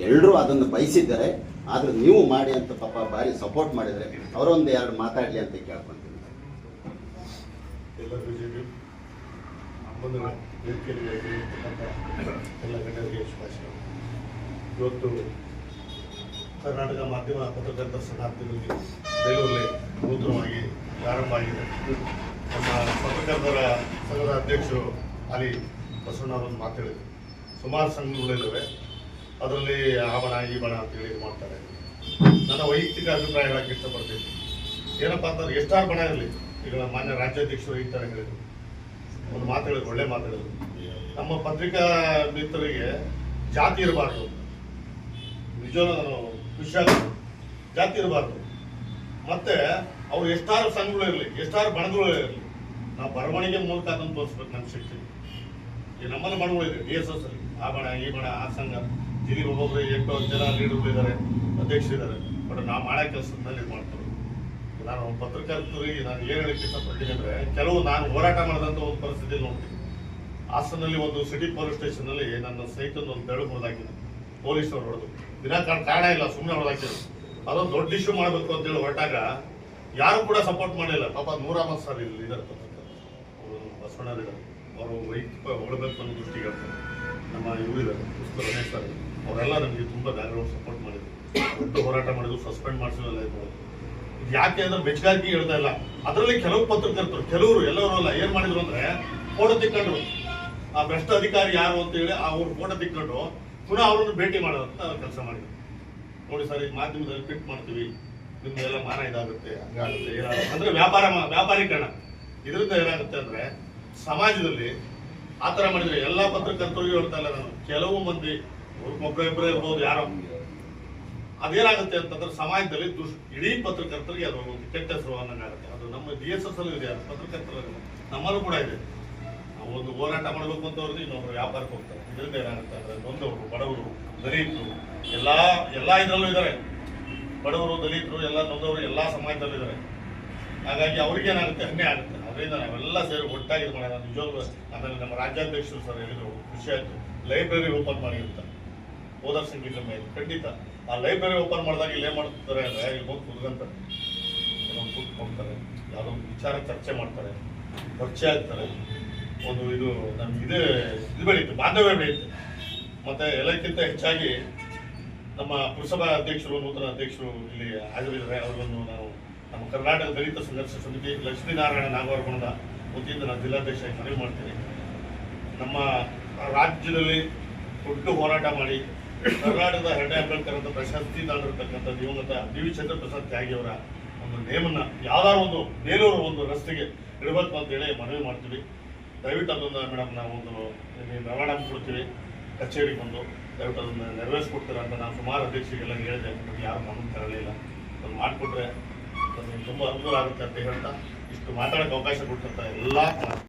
ಎಲ್ಲರೂ ಅದನ್ನು ಬಯಸಿದ್ದಾರೆ, ಆದರೆ ನೀವು ಮಾಡಿ ಅಂತ ಪಾಪ ಭಾರಿ ಸಪೋರ್ಟ್ ಮಾಡಿದರೆ ಅವರೊಂದು ಎರಡು ಮಾತಾಡಲಿ ಅಂತ ಕೇಳ್ಕೊಂತೀನಿ. ಎಲ್ಲ ಇವತ್ತು ಕರ್ನಾಟಕ ಮಾಧ್ಯಮ ಪತ್ರಕರ್ತರ ಸಂಘಾರ್ಥಿಗಳಿಗೆ ಬೆಂಗಳೂರಲ್ಲಿ ನೂತನವಾಗಿ ಪ್ರಾರಂಭ ಆಗಿದೆ. ನಮ್ಮ ಪತ್ರಕರ್ತರ ಸಂಘದ ಅಧ್ಯಕ್ಷರು ಅಲ್ಲಿ ಅವರೊಂದು ಮಾತಾಡಿದರು. ಸುಮಾರು ಸಂಘಗಳಿದ್ದಾವೆ ಅದರಲ್ಲಿ ಆ ಬಣ ಈ ಬಣ ಅಂತೇಳಿ ಇದು ಮಾಡ್ತಾರೆ. ನನ್ನ ವೈಯಕ್ತಿಕ ಅಭಿಪ್ರಾಯ ಹೇಳಕ್ಕೆ ಇಷ್ಟಪಡ್ತೀನಿ. ಏನಪ್ಪಾ ಅಂತಂದ್ರೆ ಎಷ್ಟಾರು ಬಣ ಇರಲಿ. ಈಗ ಮಾನ್ಯ ರಾಜ್ಯಾಧ್ಯಕ್ಷರು ಈ ಥರ ಹೇಳಿದ್ರು. ಒಂದು ಮಾತಾಡಿದ್ರು ಒಳ್ಳೆ ಮಾತಾಡಿದ್ರು ನಮ್ಮ ಪತ್ರಿಕಾ ಮಿತ್ರರಿಗೆ ಜಾತಿ ಇರಬಾರ್ದು. ನಿಜವೂ ನಾನು ಖುಷಿಯಾಗುತ್ತೆ ಜಾತಿ ಇರಬಾರ್ದು. ಮತ್ತೆ ಅವ್ರು ಎಷ್ಟಾರು ಸಂಘಗಳು ಇರಲಿ ಎಷ್ಟಾರು ಬಣಗಳು ಇರಲಿ. ನಾವು ಬರವಣಿಗೆ ಮೂಲಕ ಅದನ್ನು ತೋರಿಸ್ಬೇಕು ನಮ್ಮ ಶಕ್ತಿ ಈ ನಮ್ಮಲ್ಲಿ ಬಣಗಳು ಇದೆ ಡಿ ಎಸ್ ಎಸ್ ಅಲ್ಲಿ. ಆ ಬಣ, ಈ ಬಣ, ಆ ಸಂಘ. ಇಲ್ಲಿ ಒಬ್ಬೊಬ್ರು ಎಂಟು ಜನ ಲೀಡರ್ಗಳು ಇದ್ದಾರೆ ಅಧ್ಯಕ್ಷರಿದ್ದಾರೆ ಬಟ್ ನಾವು ಮಾಡೋ ಕೆಲಸದಲ್ಲಿ ಇದು ಮಾಡ್ತಾರೆ ನಾನು ಪತ್ರಕರ್ತರಿಗೆ ನಾನು ಏನು ಹೇಳಕ್ಕೆ ಇಷ್ಟಪಡ್ತೀನಿ ಅಂದರೆ, ಕೆಲವು ನಾನು ಹೋರಾಟ ಮಾಡಿದಂಥ ಒಂದು ಪರಿಸ್ಥಿತಿ ನೋಡ್ತೀನಿ. ಹಾಸನಲ್ಲಿ ಒಂದು ಸಿಟಿ ಪೊಲೀಸ್ ಸ್ಟೇಷನ್ ಅಲ್ಲಿ ನನ್ನ ಸೈಕಲ್ ಒಂದು ಬೆಳಕು ಹೊಡೆದಾಕಿದ್ರು ಪೊಲೀಸರು ಹೊಡೆದು. ದಿನ ಕಾರಣ ಇಲ್ಲ ಸುಮ್ಮನೆ ಹೊಡೆದಾಕಿದ್ರು. ಅದೊಂದು ದೊಡ್ಡ ಇಶ್ಯೂ ಮಾಡಬೇಕು ಅಂತೇಳಿ ಹೊರಟಾಗ ಯಾರು ಕೂಡ ಸಪೋರ್ಟ್ ಮಾಡಲಿಲ್ಲ. ಪಾಪ ನೂರಾಮ ಸರ್ ಇಲ್ಲಿ ಇದ್ದಾರೆ ಅವರು ಬಸವಣ್ಣರಿದ್ದಾರೆ ಅವರು ವೈಯಕ್ತಿಕ ಹೊಡಬೇಕು ಅನ್ನೋ ದೃಷ್ಟಿಗೆ ನಮ್ಮ ಇವರಿದ್ದಾರೆ ಪುಸ್ತಕ ರಮೇಶ್ ಸರ್. ಅವರೆಲ್ಲ ನಮಗೆ ತುಂಬ ಬ್ಯಾಕ್ಗ್ರೌಂಡ್ ಸಪೋರ್ಟ್ ಮಾಡಿದ್ರು. ದೊಡ್ಡ ಹೋರಾಟ ಮಾಡಿದ್ರು, ಸಸ್ಪೆಂಡ್ ಮಾಡಿಸೋದೆಲ್ಲ ಇದು. ಇದು ಯಾಕೆ ಅಂದ್ರೆ ಬೆಚ್ಚಗಾರಿಕೆ ಹೇಳ್ತಾ ಇಲ್ಲ. ಅದರಲ್ಲಿ ಕೆಲವು ಪತ್ರಕರ್ತರು, ಕೆಲವರು, ಎಲ್ಲರೂ ಅಲ್ಲ, ಏನ್ ಮಾಡಿದ್ರು ಅಂದ್ರೆ ಫೋಟೋ ತಿಕ್ಕೊಂಡು ಆ ಭ್ರಷ್ಟ ಅಧಿಕಾರಿ ಯಾರು ಅಂತ ಹೇಳಿ ಅವ್ರ ಫೋಟೋ ತಿಕ್ಕೊಂಡು ಪುನಃ ಅವ್ರನ್ನ ಭೇಟಿ ಮಾಡೋದಂತ ಕೆಲಸ ಮಾಡಿದ್ರು. ನೋಡಿ ಸರ್ ಮಾಧ್ಯಮದಲ್ಲಿ ಫಿಟ್ ಮಾಡ್ತೀವಿ. ನಿಮ್ದೆಲ್ಲ ಮಾನ ಇದಾಗುತ್ತೆ, ಹಂಗಾಗುತ್ತೆ, ಏನಾಗುತ್ತೆ ಅಂದ್ರೆ ವ್ಯಾಪಾರ ವ್ಯಾಪಾರೀಕರಣ. ಇದರಿಂದ ಏನಾಗುತ್ತೆ ಅಂದ್ರೆ ಸಮಾಜದಲ್ಲಿ ಆ ಥರ ಮಾಡಿದ್ರೆ ಎಲ್ಲಾ ಪತ್ರಕರ್ತರಿಗೂ ಹೇಳ್ತಾ ಇಲ್ಲ ನಾನು. ಕೆಲವು ಮಂದಿ ಒಬ್ಬರ ಇಬ್ಬರೇ ಇರ್ಬೋದು, ಯಾರೋ. ಅದೇನಾಗುತ್ತೆ ಅಂತಂದ್ರೆ ಸಮಾಜದಲ್ಲಿ ದುಷ್, ಇಡೀ ಪತ್ರಕರ್ತರಿಗೆ ಅದು ಒಂದು ಕೆಟ್ಟ ಹೆಸರು ಅನ್ನಂಗಾಗುತ್ತೆ. ಅದು ನಮ್ಮ ಡಿ ಎಸ್ ಎಸ್ ಅಲ್ಲೂ ಇದೆ, ಅದು ಪತ್ರಕರ್ತರಲ್ಲಿ ನಮ್ಮಲ್ಲೂ ಕೂಡ ಇದೆ. ನಾವು ಒಂದು ಹೋರಾಟ ಮಾಡಬೇಕು ಅಂತವ್ರದ್ದು ಇನ್ನೊಬ್ರು ವ್ಯಾಪಾರಕ್ಕೆ ಹೋಗ್ತಾರೆ. ಇದರಿಂದ ಏನಾಗುತ್ತೆ ಅಂದ್ರೆ ನೊಂದವರು ಬಡವರು, ದಲಿತರು, ಎಲ್ಲಾ ಎಲ್ಲಾ ಇದರಲ್ಲೂ ಇದ್ದಾರೆ. ಬಡವರು, ದಲಿತರು, ಎಲ್ಲ ನೊಂದವರು ಎಲ್ಲಾ ಸಮಾಜದಲ್ಲೂ ಇದ್ದಾರೆ. ಹಾಗಾಗಿ ಅವ್ರಿಗೆ ಏನಾಗುತ್ತೆ? ಅನ್ಯಾಯ ಆಗುತ್ತೆ. ಅದರಿಂದ ನಾವೆಲ್ಲ ಸೇರಿ ಒಟ್ಟಾಗಿ ಮಾಡೋಣ. ನಿಜವಾಗ್ಲೂ ಆಮೇಲೆ ನಮ್ಮ ರಾಜ್ಯಾಧ್ಯಕ್ಷರು ಸರ್ ಹೇಳಿದ್ರು, ಖುಷಿ ಆಯಿತು. ಲೈಬ್ರರಿ ಓಪನ್ ಮಾಡಿ ಅಂತ. ಓದರ್ ಇಲ್ಲಿ ಮೇಲೆ ಖಂಡಿತ. ಆ ಲೈಬ್ರರಿ ಓಪನ್ ಮಾಡಿದಾಗ ಇಲ್ಲಿ ಮಾಡ್ತಾರೆ ಅಂದ್ರೆ ಇಲ್ಲಿ ಹೋಗಿ ಕುತ್ಕೊಂತಾರೆ. ಕೆಲವೊಂದು ಕೂತ್ಕೊಂತಾರೆ ಯಾವುದೋ ಒಂದು ವಿಚಾರ ಚರ್ಚೆ ಮಾಡ್ತಾರೆ, ಪರಿಚಯ ಆಗ್ತಾರೆ. ಒಂದು ಇದು ನಮ್ಗೆ ಇದೇ, ಇದು ಬೆಳೀತು, ಬಾಂಧವ್ಯ ಬೆಳೀತು. ಮತ್ತೆ ಎಲ್ಲಕ್ಕಿಂತ ಹೆಚ್ಚಾಗಿ ನಮ್ಮ ಪುರಸಭಾ ಅಧ್ಯಕ್ಷರು, ನೂತನ ಅಧ್ಯಕ್ಷರು ಇಲ್ಲಿ ಹಾಜರಿದ್ದಾರೆ. ಅವರನ್ನು ನಾವು ನಮ್ಮ ಕರ್ನಾಟಕ ದಲಿತ ಸಂಘರ್ಷ ಸಮಿತಿ ಲಕ್ಷ್ಮೀನಾರಾಯಣ ನಾಗವರ್ಮಣದ ವತಿಯಿಂದ ನಾನು ಜಿಲ್ಲಾಧ್ಯಕ್ಷ ಮನವಿ ಮಾಡ್ತೀನಿ ನಮ್ಮ ರಾಜ್ಯದಲ್ಲಿ ದೊಡ್ಡ ಹೋರಾಟ ಮಾಡಿ ಕರ್ನಾಟಕದ ಹೆಡ್ ಅಂಬೇಡ್ಕರ್ ಅಂತ ಪ್ರಶಸ್ತಿ ತಾಳಿರ್ತಕ್ಕಂಥ ದಿವಂಗತ ಡಿ ವಿ ಚಂದ್ರಪ್ರಸಾದ್ ತ್ಯಾಗಿ ಅವರ ಒಂದು ನೇಮನ್ನ ಯಾವ್ದಾದ್ರು ಒಂದು ಬೇಲೂರು ಒಂದು ರಸ್ತೆಗೆ ಇಡಬೇಕು ಅಂತೇಳಿ ಮನವಿ ಮಾಡ್ತೀವಿ. ದಯವಿಟ್ಟು ಅದೊಂದು ಮೇಡಮ್ ನಾವು ಒಂದು ಮೆಮೊರಾಂಡಮ್ ಕೊಡ್ತೀವಿ. ಕಚೇರಿಗೆ ಬಂದು ದಯವಿಟ್ಟು ಅದನ್ನು ನೆರವೇರಿಸ್ಕೊಡ್ತೀರಾ ಅಂತ ನಾನು ಸುಮಾರು ಅಧ್ಯಕ್ಷರಿಗೆಲ್ಲ ಹೇಳಿದೆ. ಯಾರು ಗಮನ ತರಲಿಲ್ಲ. ಅದನ್ನು ಮಾಡಿಕೊಟ್ರೆ ನಮಗೆ ತುಂಬ ಅನುಕೂಲ ಆಗುತ್ತೆ ಅಂತ ಹೇಳ್ತಾ ಇಷ್ಟು ಮಾತಾಡೋಕ್ಕೆ ಅವಕಾಶ ಕೊಟ್ಟಂತ ಎಲ್ಲ